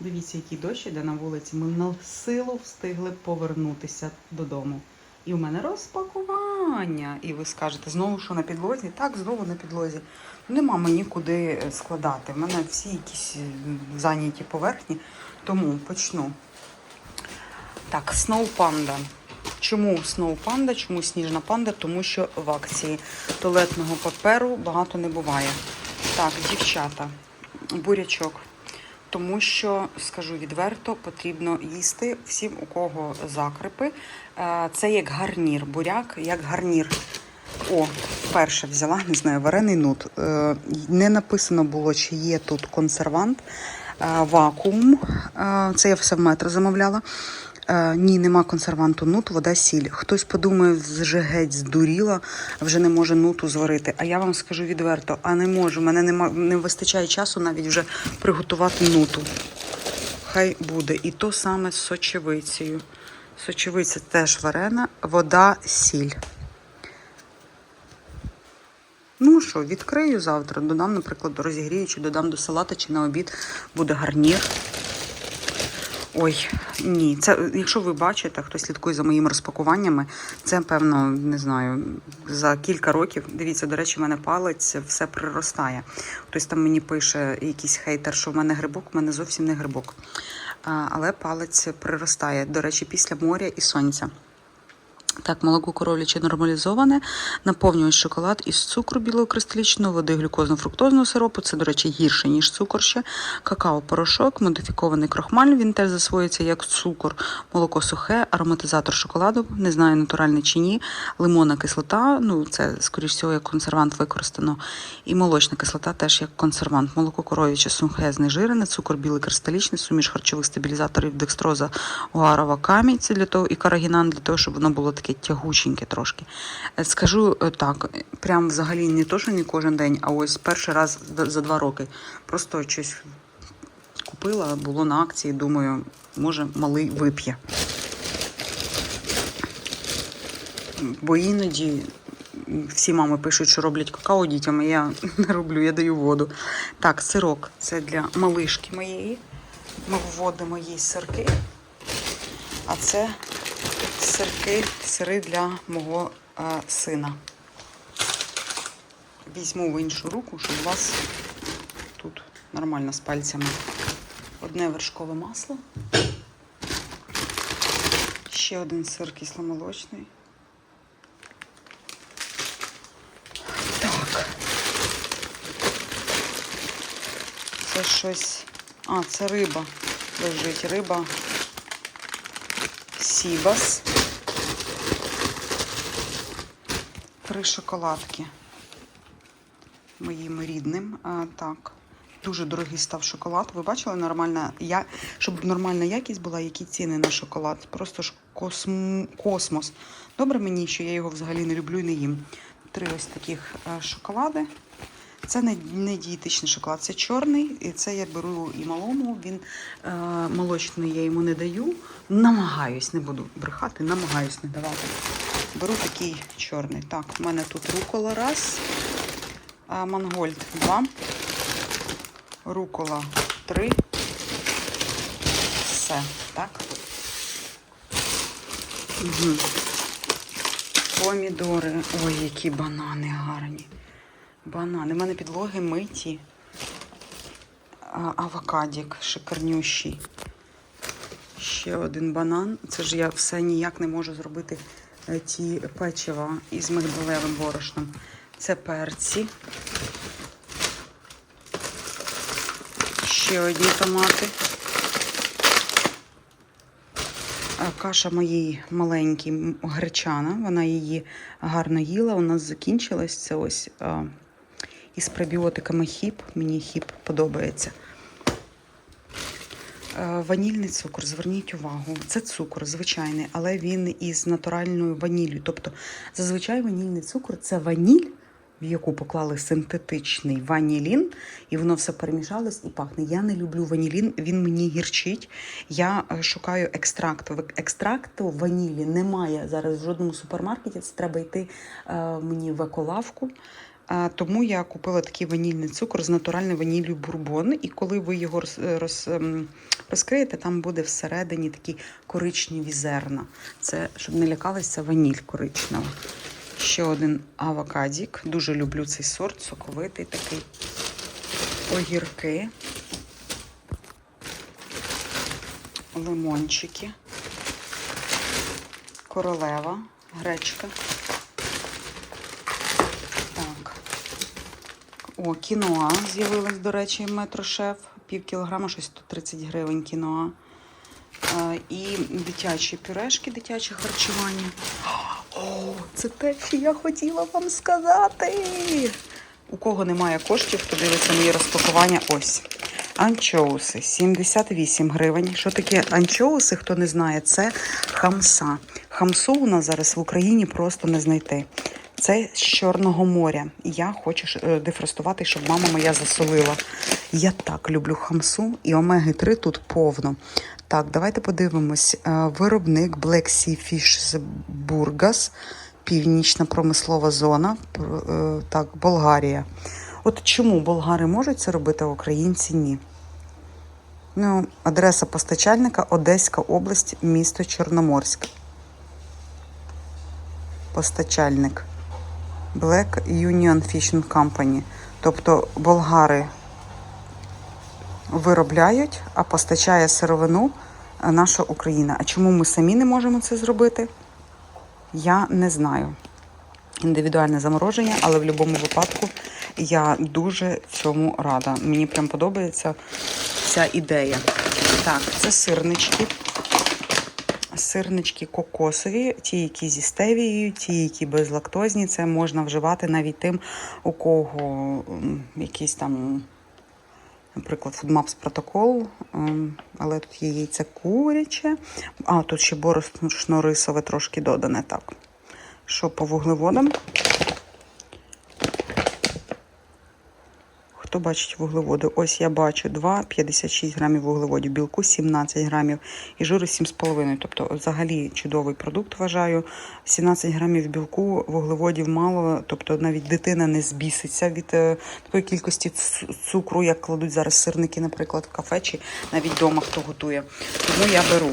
Дивіться, який дощ іде на вулиці. Ми на силу встигли повернутися додому. І у мене розпакування. І ви скажете, знову що на підлозі? Так, знову на підлозі. Нема мені куди е, складати. У мене всі якісь е, зайняті поверхні, тому почну. Так, Snow Panda. Чому Snow Panda? Чому сніжна панда? Тому що в акції туалетного паперу багато не буває. Так, дівчата, бурячок. Тому що, скажу відверто, потрібно їсти всім, у кого закрипи. Е, Це як гарнір, буряк, як гарнір. О, вперше взяла, не знаю, варений нут. Е, Не написано було, чи є тут консервант, Е, вакуум. Це я все в метро замовляла. Ні, нема консерванту нут, вода сіль. Хтось подумає, вже геть здуріла, вже не може нуту зварити. А я вам скажу відверто, а не можу. Мене нема, не вистачає часу навіть вже приготувати нуту. Хай буде. І то саме з сочевицею. Сочевиця теж варена, вода, сіль. Ну що, відкрию завтра, додам, наприклад, розігрію, чи додам до салата, чи на обід буде гарнір. Ой, ні, це якщо ви бачите, хто слідкує за моїми розпакуваннями, це певно не знаю за кілька років. Дивіться, до речі, в мене палець все приростає. Хтось там мені пише, якийсь хейтер, що в мене грибок, в мене зовсім не грибок. Але палець приростає. До речі, після моря і сонця. Так, молоко коров'яче нормалізоване, наповнюють шоколад із цукру білого кристалічного, води глюкозно-фруктозного сиропу. Це, до речі, гірше, ніж цукор ще. Какао-порошок, модифікований крохмаль, він теж засвоюється як цукор, молоко сухе, ароматизатор шоколаду, не знаю, натуральний чи ні, лимонна кислота, ну це, скоріш всього, як консервант використано. І молочна кислота теж як консервант. Молоко коров'яче сухе, знежирене, цукор білий кристалічний, суміш харчових стабілізаторів, декстроза, гуарова камінь, це для того, і карагінан, для того, щоб воно було таке тягученьке трошки. Е, Скажу е, так, прям взагалі не то, що не кожен день, а ось перший раз за два роки. Просто щось купила, було на акції, думаю, може малий вип'є. Бо іноді всі мами пишуть, що роблять какао дітям, а я не роблю, я даю воду. Так, сирок це для малишки моєї. Ми вводимо їй сирки. А це сирки, сири для мого е, сина. Візьму в іншу руку, щоб у вас тут нормально з пальцями. Одне вершкове масло. Ще один сир кисломолочний. Так. Це щось. А, це риба. Лежить риба. Сібас. Три шоколадки. Моїм рідним. А, так. Дуже дорогий став шоколад. Ви бачили нормальна я, щоб нормальна якість була, які ціни на шоколад. Просто ж косм... космос. Добре мені, що я його взагалі не люблю і не їм. Три ось таких е, шоколади. Це не, не дієтичний шоколад, це чорний. І це я беру і малому. Він е, молочний я йому не даю. Намагаюсь, не буду брехати, намагаюсь не давати. Беру такий чорний. Так, в мене тут рукола раз, а мангольд два, рукола три. Все, так. Угу. Помідори. Ой, які банани гарні. Банани. У мене підлоги миті. Авокадік шикарнющий. Ще один банан. Це ж я все ніяк не можу зробити е, ті печива із мигдалевим борошном. Це перці. Ще одні томати. Каша моїй маленькій гречана. Вона її гарно їла. У нас закінчилась це ось із пробіотиками хіп. Мені хіп подобається. Е, Ванільний цукор, зверніть увагу, це цукор звичайний, але він із натуральною ваніллю. Тобто, зазвичай ванільний цукор це ваніль, в яку поклали синтетичний ванілін, і воно все перемішалось і пахне. Я не люблю ванілін, він мені гірчить. Я е, шукаю екстракт. Екстракту ванілі немає зараз в жодному супермаркеті. Це треба йти е, мені в еколавку. Тому я купила такий ванільний цукор з натуральною ваніллю бурбон. І коли ви його роз, роз, ем, розкриєте, там буде всередині такі коричневі зерна. Це, щоб не лякалися, ваніль коричнева. Ще один авокадік. Дуже люблю цей сорт, соковитий такий. Огірки. Лимончики. Королева, гречка. О, кіноа з'явилась, до речі, метрошеф. Пів кілограма, щось 130 гривень кіноа. І дитячі пюрешки, дитяче харчування. О, це те, що я хотіла вам сказати. У кого немає коштів, хто дивиться мої розпакування, ось. Анчоуси 78 гривень. Що таке анчоуси, хто не знає, це хамса. Хамсу у нас зараз в Україні просто не знайти. Це з Чорного моря. Я хочу е, дефростувати, щоб мама моя засолила. Я так люблю хамсу і омеги-3 тут повно. Так, давайте подивимось. Е, Виробник Black Sea Fish Burgas, північна промислова зона. Е, Так, Болгарія. От чому болгари можуть це робити, а українці ні? Ну, адреса постачальника Одеська область, місто Чорноморськ. Постачальник. Black Union Fishing Company. Тобто болгари виробляють, а постачає сировину е, наша Україна. А чому ми самі не можемо це зробити? Я не знаю. Індивідуальне замороження, але в будь-якому випадку я дуже цьому рада. Мені прям подобається ця ідея. Так, це сирнички. Сирнички кокосові, ті, які зі стевією, ті, які безлактозні. Це можна вживати навіть тим, у кого якийсь там, наприклад, фудмапс протокол, ем, але тут є яйце куряче. А, тут ще борошно рисове трошки додане. Так. Що по вуглеводам? Хто бачить вуглеводи? Ось я бачу 2,56 грамів вуглеводів, білку 17 грамів і жиру 7,5. Тобто, взагалі чудовий продукт вважаю. 17 грамів білку, вуглеводів мало. Тобто навіть дитина не збіситься від е, такої кількості цукру, як кладуть зараз сирники, наприклад, в кафе чи навіть вдома хто готує. Тому я беру.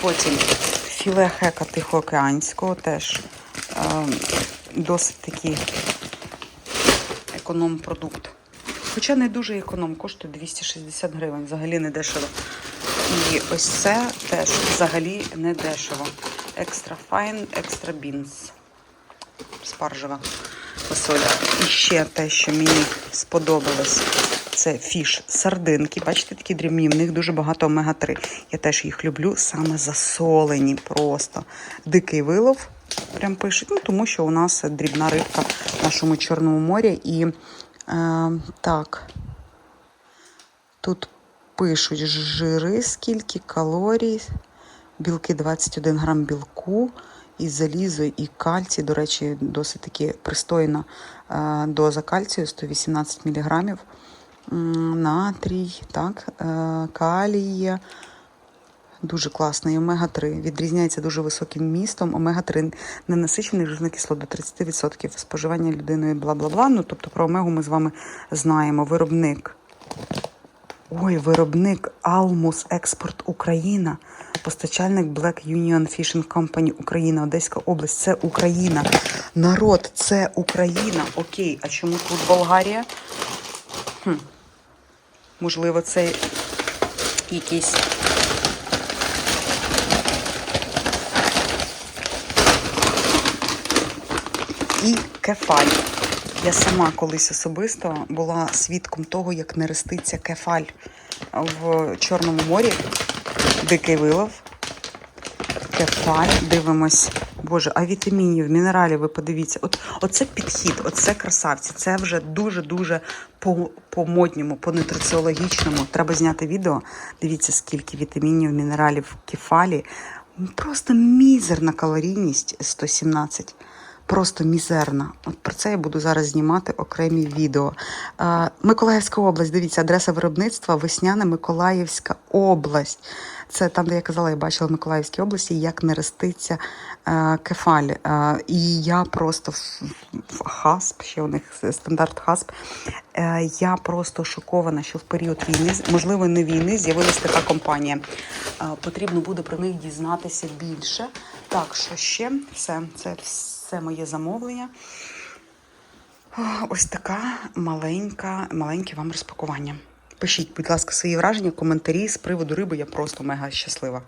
Потім філе хека тихоокеанського теж е, досить такий економ-продукт. Хоча не дуже економ, коштує 260 гривень, взагалі не дешево. І ось це теж взагалі не дешево. Екстра файн, екстра бінс. Спаржева фасоля. І ще те, що мені сподобалось, це фіш сардинки. Бачите, такі дрібні, в них дуже багато омега-3. Я теж їх люблю, саме засолені просто. Дикий вилов, прям пишуть. Ну, тому що у нас дрібна рибка в нашому Чорному морі. І е, так, тут пишуть жири, скільки калорій, білки 21 грам білку. І залізо, і кальцій, до речі, досить таки пристойна е, доза кальцію 118 мг. Натрій, так, е, калій, Дуже класний. Омега-3 відрізняється дуже високим містом. Омега-3 ненасичений жирна кислот до 30% споживання людиною, бла бла бла. Ну тобто про омегу ми з вами знаємо. Виробник. Ой, виробник Almus Експорт Україна. Постачальник Black Union Fishing Company Україна, Одеська область. Це Україна. Народ, це Україна. Окей, а чому тут Болгарія? Хм. Можливо, це якийсь і кефаль. Я сама колись особисто була свідком того, як нереститься кефаль в Чорному морі. Дикий вилов. Кефаль, дивимось. Боже, а вітамінів, мінералів, ви подивіться. От, оце підхід, оце красавці. Це вже дуже-дуже по, по-модньому, по-нутриціологічному. Треба зняти відео. Дивіться, скільки вітамінів, мінералів в кефалі. Просто мізерна калорійність 117. Просто мізерна. От про це я буду зараз знімати окремі відео. Миколаївська область, дивіться, адреса виробництва Весняна Миколаївська область. Це там, де я казала, я бачила в Миколаївській області, як нереститься е, кефаль. Е, і я просто в, хасп, ще у них стандарт хасп. Е, я просто шокована, що в період війни, можливо, не війни, з'явилась така компанія. Потрібно буде про них дізнатися більше. Так, що ще? Все, це все моє замовлення. Ось така маленька, маленьке вам розпакування. Пишіть, будь ласка, свої враження, коментарі з приводу риби. Я просто мега щаслива.